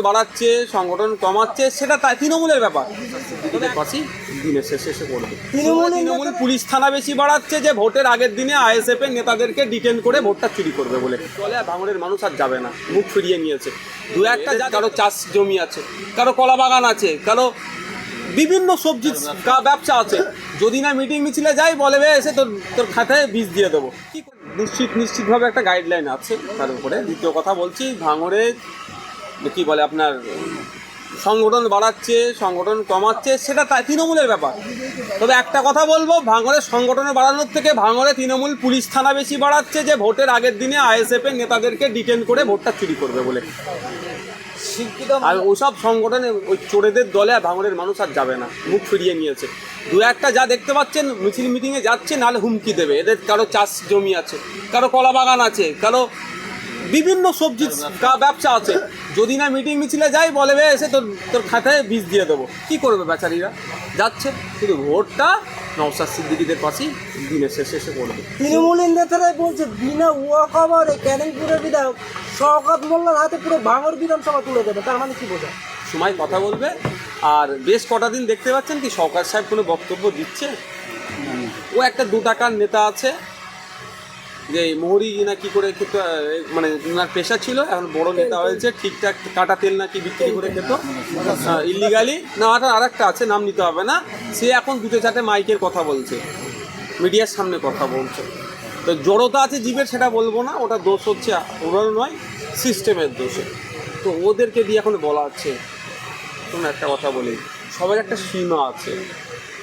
বাড়াচ্ছে সংগঠন কমাচ্ছে সেটা তাই তৃণমূলের ব্যাপার। দিনের শেষে এসে করবে তৃণমূলের তৃণমূল পুলিশ থানা বেশি বাড়াচ্ছে যে ভোটের আগের দিনে আইএসএফ এর নেতাদেরকে ডিটেন করে ভোটটা চুরি করবে বলে। চলে আর ভাঙড়ের মানুষ আর যাবে না মুখ ফিরিয়ে নিয়েছে। দু একটা যা কারও চাষ জমি আছে কারও কলা বাগান আছে কারও বিভিন্ন সবজির কা- ব্যবসা আছে। যদি না মিটিং মিছিলে যাই বলে বে এসে তোর তোর খাতায় বীজ দিয়ে দেবো। কি করে? নিশ্চিত নিশ্চিতভাবে একটা গাইডলাইন আছে তার উপরে। দ্বিতীয় কথা বলছি ভাঙড়ে কি বলে আপনার সংগঠন বাড়াচ্ছে সংগঠন কমাচ্ছে সেটা তাই তৃণমূলের ব্যাপার। তবে একটা কথা বলব ভাঙড়ের সংগঠন বাড়ানোর থেকে ভাঙড়ে তৃণমূল পুলিশ থানা বেশি বাড়াচ্ছে যে ভোটের আগের দিনে আইএসএফ এর নেতাদেরকে ডিটেন করে ভোটটা চুরি করবে বলে। আর ওসব সংগঠনে ওই চোরেদের দলে আর ভাঙড়ের মানুষ আর যাবে না মুখ ফিরিয়ে নিয়েছে। দু একটা যা দেখতে পাচ্ছেন মিছিল মিটিংয়ে যাচ্ছে নাহলে হুমকি দেবে। এদের কারও চাষ জমি আছে কারও কলা বাগান আছে কারও বিভিন্ন সবজির ব্যবসা আছে। যদি না মিটিং মিছিলে যাই বলে বে এসে তোর তোর খাতায় বীজ দিয়ে দেবো। কী করবে বেচারিরা? যাচ্ছে। শুধু ভোটটা নওসাদ সিদ্দিকিদের পাশেই দিনের শেষে এসে করবে তৃণমূলের নেতারাই বলছে বিনা উয়া খবরে ক্যানিংপুরের বিধায়ক শওকত মোল্লার হাতে পুরো ভাঙর বিধানসভা তুলে দেবে। তার মানে কি বোঝা সময় কথা বলবে। আর বেশ কটা দিন দেখতে পাচ্ছেন কি সরকার সাহেব কোনো বক্তব্য দিচ্ছে? ও একটা দু টাকার নেতা আছে। যে মোহরি না কি করে খেত মানে ওনার পেশা ছিল এখন বড় নেতা হয়েছে ঠিকঠাক কাটা তেল নাকি বিক্রি করে খেত। ইলিগালি না ওটা আর একটা আছে নাম নিতে হবে না। সে এখন দুটো চারটে মাইকের কথা বলছে। মিডিয়ার সামনে কথা বলছে। তো জড়তা আছে জীবের সেটা বলব না ওটা দোষ হচ্ছে ওনার নয় সিস্টেমের দোষে। তো ওদেরকে দিয়ে এখন বলা হচ্ছে। কোনো একটা কথা বলি। সবার একটা সীমা আছে।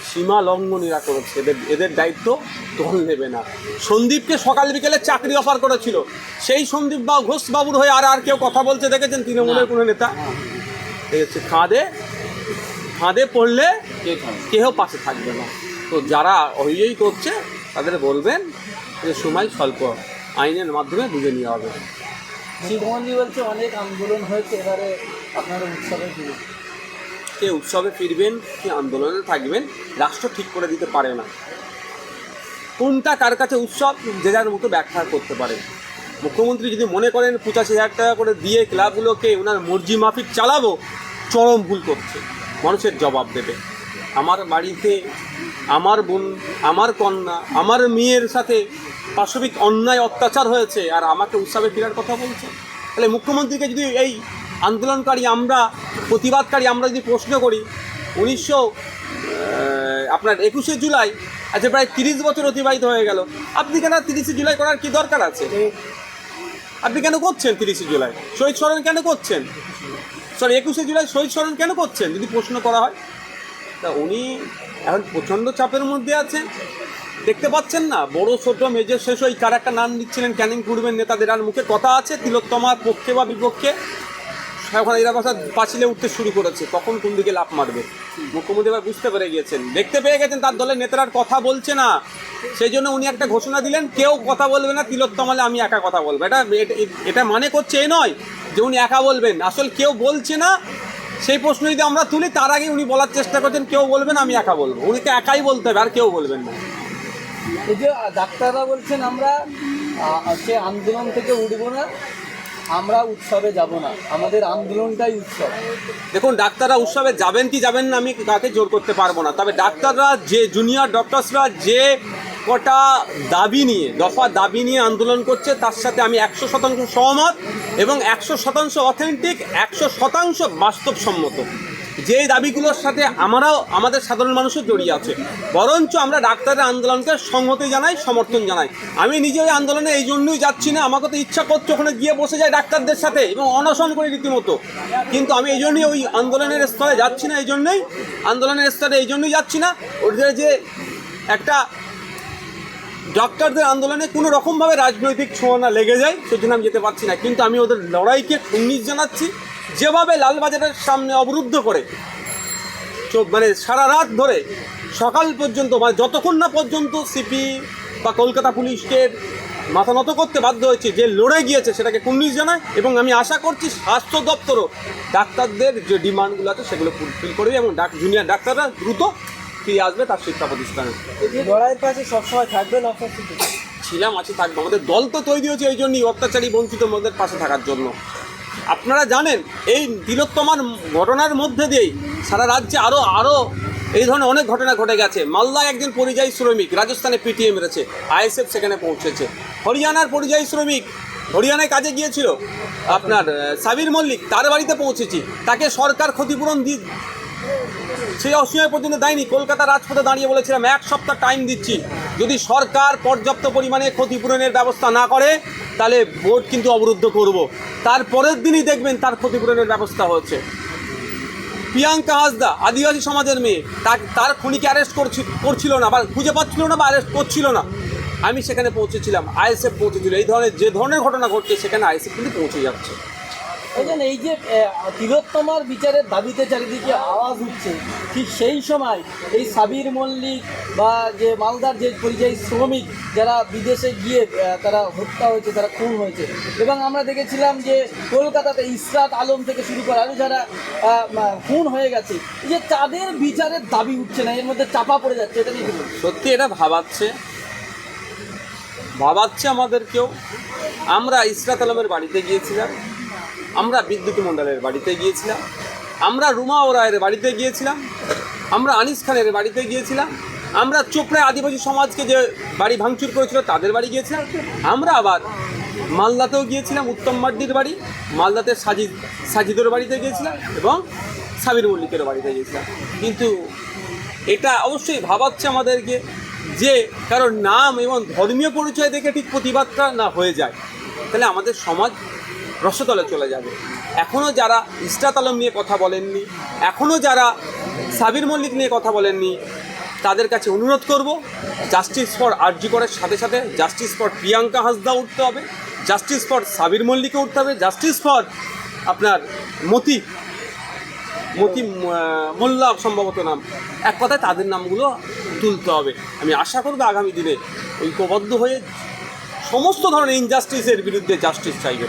সীমা লঙ্ঘনীরা করেছে। এদের এদের দায়িত্ব দল নেবে না। সন্দীপকে সকাল বিকেলে চাকরি অফার করেছিল। সেই সন্দীপ বা ঘোষ বাবুর হয়ে আর আর কেউ কথা বলছে দেখেছেন তৃণমূলের কোনো নেতা? এই হচ্ছে ফাঁদে পড়লে কেহ পাশে থাকবে না। তো যারা হইয়েই করছে তাদের বলবেন যে সময় স্বল্প। আইনের মাধ্যমে বুঝে নেওয়া হবে। শিবমন্দি বলছে অনেক আন্দোলন হয়েছে এবারে আপনারা উৎসবে কে উৎসবে ফিরবেন কি আন্দোলনে থাকবেন, রাষ্ট্র ঠিক করে দিতে পারে না। কোনটা কার কাছে উৎসব, যে যার মতো ব্যাখ্যা করতে পারে মুখ্যমন্ত্রী যদি মনে করেন পঁচাশি হাজার টাকা করে দিয়ে ক্লাবগুলোকে ওনার মর্জি মাফিক চালাবো, চরম ভুল করছে, মানুষের জবাব দেবে। আমার বাড়িতে আমার বোন, আমার কন্যা, আমার মেয়ের সাথে পাশবিক অন্যায় অত্যাচার হয়েছে, আর আমাকে উৎসবে ফেরার কথা বলছে। তাহলে মুখ্যমন্ত্রীকে যদি এই আন্দোলনকারী আমরা প্রতিবাদকারী, আমরা যদি প্রশ্ন করি, উনিশশো আপনার একুশে জুলাই আচ্ছা প্রায় তিরিশ বছর অতিবাহিত হয়ে গেল। আপনি কেন তিরিশে জুলাই করার কি দরকার আছে? আপনি কেন করছেন তিরিশে জুলাই? শহীদ স্মরণ কেন করছেন? সরি, একুশে জুলাই শহীদ স্মরণ কেন করছেন, যদি প্রশ্ন করা হয়? তা উনি এখন প্রচণ্ড চাপের মধ্যে আছেন। দেখতে পাচ্ছেন না, বড়, ছোট, মেজর, শেষ, ওই কার একটা নাম দিচ্ছিলেন ক্যানিং পূর্বের নেতাদের, আর মুখে কথা আছে, তিলোত্তমার পক্ষে বা বিপক্ষে। এখন এরা কথা পাঁচিলে উঠতে শুরু করেছে। কখন কোন দিকে লাফ মারবে? মুখ্যমন্ত্রী এবার বুঝতে পেরে গিয়েছেন। দেখতে পেয়ে গেছেন তার দলের নেতারা কথা বলছে না। সেই জন্য উনি একটা ঘোষণা দিলেন, কেউ কথা বলবে না, তিলোত্তমালে আমি একা কথা বলব। এটা- এটা মানে করছে এই নয় যে উনি একা বলবেন। আসল কেউ বলছে না, সেই প্রশ্ন যদি আমরা তুলি, তার আগে উনি বলার চেষ্টা করছেন, কেউ বলবেন আমি একা বলব। উনি তো একাই বলতে হবে, আর কেউ বলবেন না। এই যে ডাক্তাররা বলছেন আমরা সে আন্দোলন থেকে উঠবো না আমরা উৎসবে যাব না। আমাদের আন্দোলনটাই উৎসব। দেখুন, ডাক্তাররা উৎসবে যাবেন কি যাবেন না, আমি কাকে জোর করতে পারব না। তবে ডাক্তাররা যে জুনিয়র ডক্টরসরা যে কটা দাবি নিয়ে, দফা দাবি নিয়ে আন্দোলন করছে, তার সাথে আমি একশো শতাংশ সহমত এবং একশো শতাংশ অথেন্টিক একশো শতাংশ বাস্তবসম্মত। যে দাবিগুলোর সাথে আমরাও আমাদের সাধারণ মানুষও জড়িয়ে আছে। বরঞ্চ আমরা ডাক্তারের আন্দোলনকে সংহতি জানাই, সমর্থন জানাই। আমি নিজে ওই আন্দোলনে এই জন্যই যাচ্ছি না, আমাকে তো ইচ্ছা করছে ওখানে গিয়ে বসে যাই ডাক্তারদের সাথে এবং অনশন করি রীতিমতো। কিন্তু আমি এই জন্যই ওই আন্দোলনের স্তরে যাচ্ছি না, এই জন্যই, আন্দোলনের স্তরে এই জন্যই যাচ্ছি না। ওদের যে একটা ডক্টরদের আন্দোলনে কোনো রকমভাবে রাজনৈতিক ছোঁয়া না লেগে যায়, সেজন্য আমি যেতে পারছি না। কিন্তু আমি ওদের লড়াইকে উন্নিশ জানাচ্ছি। যেভাবে লালবাজারের সামনে অবরুদ্ধ করে মানে সারা রাত ধরে সকাল পর্যন্ত মানে যতক্ষণ না পর্যন্ত সিপি বা কলকাতা পুলিশকে মাথা নত করতে বাধ্য হয়েছে যে লড়ে গিয়েছে সেটাকে কুন্নিশ জানায় এবং আমি আশা করছি স্বাস্থ্য দপ্তরও ডাক্তারদের যে ডিমান্ডগুলো আছে সেগুলো ফুলফিল করবে এবং ডাক জুনিয়র ডাক্তাররা দ্রুত ফিরে আসবে তার শিক্ষা প্রতিষ্ঠানে। লড়াইয়ের পাশে সবসময় থাকবেন অর্থাৎ ছিলাম আছি থাকব। আমাদের দল তো তৈরি হয়েছে এই জন্যই অত্যাচারী বঞ্চিত আমাদের পাশে থাকার জন্য। আপনারা জানেন, এই তিলোত্তমার ঘটনার মধ্যে দিয়েই সারা রাজ্যে আরও আরও এই ধরনের অনেক ঘটনা ঘটে গেছে। মালদায় একজন পরিযায়ী শ্রমিক রাজস্থানে পিটিএ মেরেছে, আইএসএফ সেখানে পৌঁছেছে। হরিয়ানার পরিযায়ী শ্রমিক হরিয়ানায় কাজে গিয়েছিল। আপনার সাবির মল্লিক, তার বাড়িতে পৌঁছেছি। তাকে সরকার ক্ষতিপূরণ দি, সেই অসময় পর্যন্ত দেয়নি। কলকাতা রাজপথে দাঁড়িয়ে বলেছিলাম, এক সপ্তাহ টাইম দিচ্ছি। যদি সরকার পর্যাপ্ত পরিমাণে ক্ষতিপূরণের ব্যবস্থা না করে, তাহলে ভোট কিন্তু অবরুদ্ধ করব। তার পরের দিনই দেখবেন তার ক্ষতিপূরণের ব্যবস্থা হচ্ছে প্রিয়াঙ্কা হাসদা, আদিবাসী সমাজের মেয়ে, তার তার খুনিকে অ্যারেস্ট করছি, করছিল না বা খুঁজে পাচ্ছিল না বা অ্যারেস্ট করছিল না। আমি সেখানে পৌঁছেছিলাম, আইএসএফ পৌঁছেছিল। এই ধরনের, যে ধরনের ঘটনা ঘটছে, সেখানে আইএসএফ কিন্তু পৌঁছে যাচ্ছে। দেখেন এই যে তিলোত্তমার বিচারের দাবিতে চারিদিকে আওয়াজ উঠছে, ঠিক সেই সময় এই সাবির মল্লিক বা যে মালদার যে পরিযায়ী শ্রমিক যারা বিদেশে গিয়ে তারা হত্যা হয়েছে, তারা খুন হয়েছে। এবং আমরা দেখেছিলাম যে কলকাতাতে ইসরাত আলম থেকে শুরু করে আরও যারা খুন হয়ে গেছে, এই যে তাদের বিচারের দাবি উঠছে না, এর মধ্যে চাপা পড়ে যাচ্ছে, এটা নিয়ে সত্যি এটা ভাবাচ্ছে। ভাবাচ্ছে আমাদেরকেও আমরা ইসরাত আলমের বাড়িতে গিয়েছিলাম। আমরা বিদ্যুৎ মণ্ডলের বাড়িতে গিয়েছিলাম, আমরা রুমা ওরায়ের বাড়িতে গিয়েছিলাম, আমরা আনিস খানের বাড়িতে গিয়েছিলাম, আমরা চোপড়ায় আদিবাসী সমাজকে যে বাড়ি ভাঙচুর করেছিল তাদের বাড়ি গিয়েছিলাম, আমরা আবার মালদাতেও গিয়েছিলাম, উত্তম মাড্ডির বাড়ি, মালদাতে সাজিদ, সাজিদের বাড়িতে গিয়েছিলাম এবং সাবির মল্লিকের বাড়িতে গিয়েছিলাম। কিন্তু এটা অবশ্যই ভাবাচ্ছে আমাদেরকে যে কারোর নাম এবং ধর্মীয় পরিচয় দেখে ঠিক প্রতিবাদটা না হয়ে যায়। তাহলে আমাদের সমাজ রসতলে চলে যাবে। এখনও যারা ইস্টাত আলম নিয়ে কথা বলেননি এখনও যারা সাবির মল্লিক নিয়ে কথা বলেননি, তাদের কাছে অনুরোধ করব জাস্টিস ফর আরজি করার সাথে সাথে জাস্টিস ফর প্রিয়াঙ্কা হাসদা উঠতে হবে জাস্টিস ফর সাবির মল্লিকে উঠতে হবে জাস্টিস ফর আপনার মতি মতি মোল্লা সম্ভবত নাম। এক কথায় তাদের নামগুলো তুলতে হবে। আমি আশা করব আগামী দিনে ঐক্যবদ্ধ হয়ে সমস্ত ধরনের ইনজাস্টিসের বিরুদ্ধে জাস্টিস চাইবে।